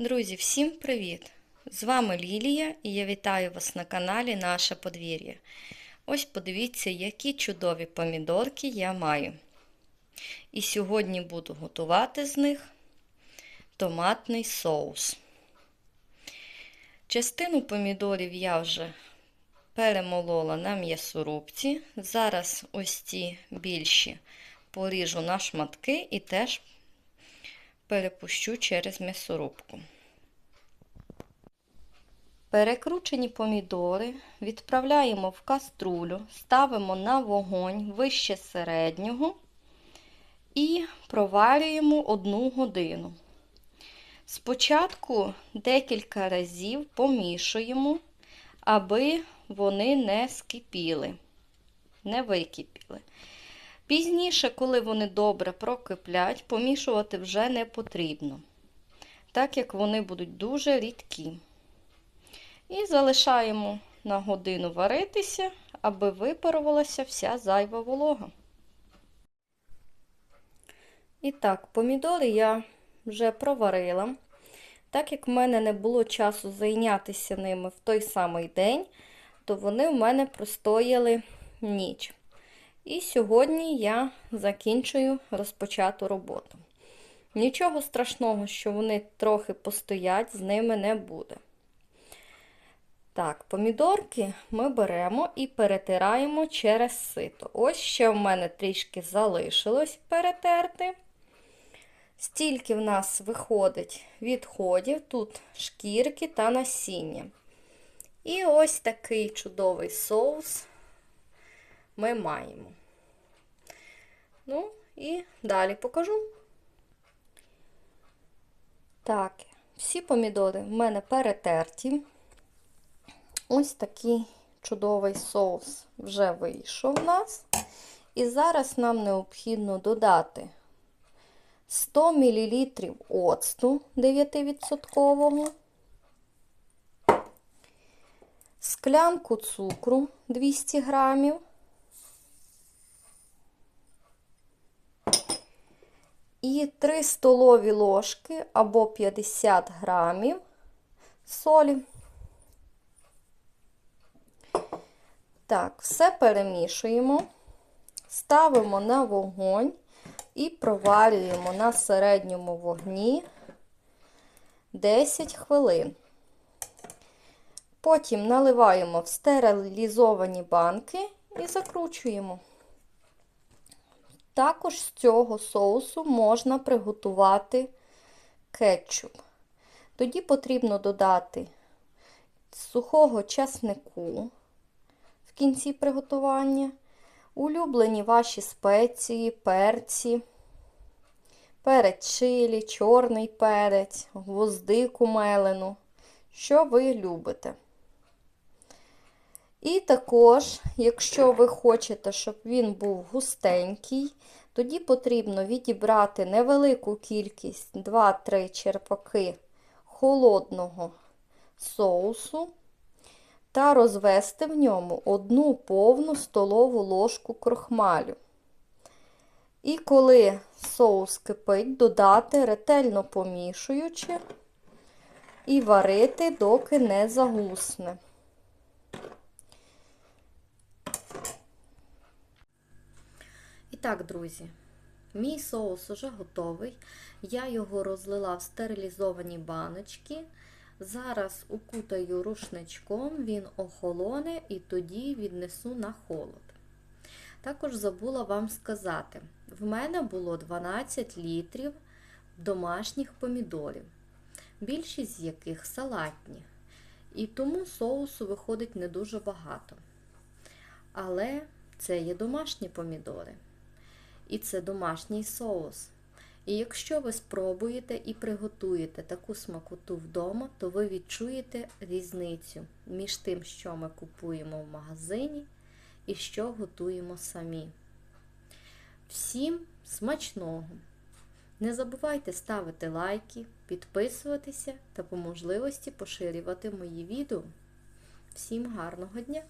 Друзі, всім привіт! З вами Лілія і я вітаю вас на каналі Наше подвір'я. Ось подивіться, які чудові помідорки я маю. І сьогодні буду готувати з них томатний соус. Частину помідорів я вже перемолола на м'ясорубці. Зараз ось ці більші поріжу на шматки і теж перепущу через м'ясорубку. Перекручені помідори відправляємо в каструлю, ставимо на вогонь вище середнього і проварюємо одну годину. Спочатку декілька разів помішуємо, аби вони не скипіли, не википіли. Пізніше, коли вони добре прокиплять, помішувати вже не потрібно, так як вони будуть дуже рідкі. І залишаємо на годину варитися, аби випарувалася вся зайва волога. І так, помідори я вже проварила. Так як в мене не було часу зайнятися ними в той самий день, то вони в мене простояли ніч. І сьогодні я закінчую розпочату роботу. Нічого страшного, що вони трохи постоять, з ними не буде. Так, помідорки ми беремо і перетираємо через сито. Ось ще в мене трішки залишилось перетерти. Стільки в нас виходить відходів, тут шкірки та насіння. І ось такий чудовий соус ми маємо. Ну, і далі покажу. Так, всі помідори в мене перетерті. Ось такий чудовий соус вже вийшов у нас. І зараз нам необхідно додати 100 мл оцту 9%, склянку цукру 200 грамів, і 3 столові ложки або 50 грамів солі. Так, все перемішуємо, ставимо на вогонь і проварюємо на середньому вогні 10 хвилин. Потім наливаємо в стерилізовані банки і закручуємо. Також з цього соусу можна приготувати кетчуп. Тоді потрібно додати сухого часнику в кінці приготування, улюблені ваші спеції, перці, перець чилі, чорний перець, гвоздику мелену, що ви любите. І також, якщо ви хочете, щоб він був густенький, тоді потрібно відібрати невелику кількість 2-3 черпаки холодного соусу та розвести в ньому одну повну столову ложку крохмалю. І коли соус кипить, додати ретельно помішуючи і варити, доки не загусне. Так, друзі, мій соус уже готовий. Я його розлила в стерилізовані баночки. Зараз укутаю рушничком, він охолоне і тоді віднесу на холод. Також забула вам сказати, в мене було 12 літрів домашніх помідорів, більшість з яких салатні. І тому соусу виходить не дуже багато. Але це є домашні помідори. І це домашній соус. І якщо ви спробуєте і приготуєте таку смакоту вдома, то ви відчуєте різницю між тим, що ми купуємо в магазині і що готуємо самі. Всім смачного! Не забувайте ставити лайки, підписуватися та по можливості поширювати мої відео. Всім гарного дня!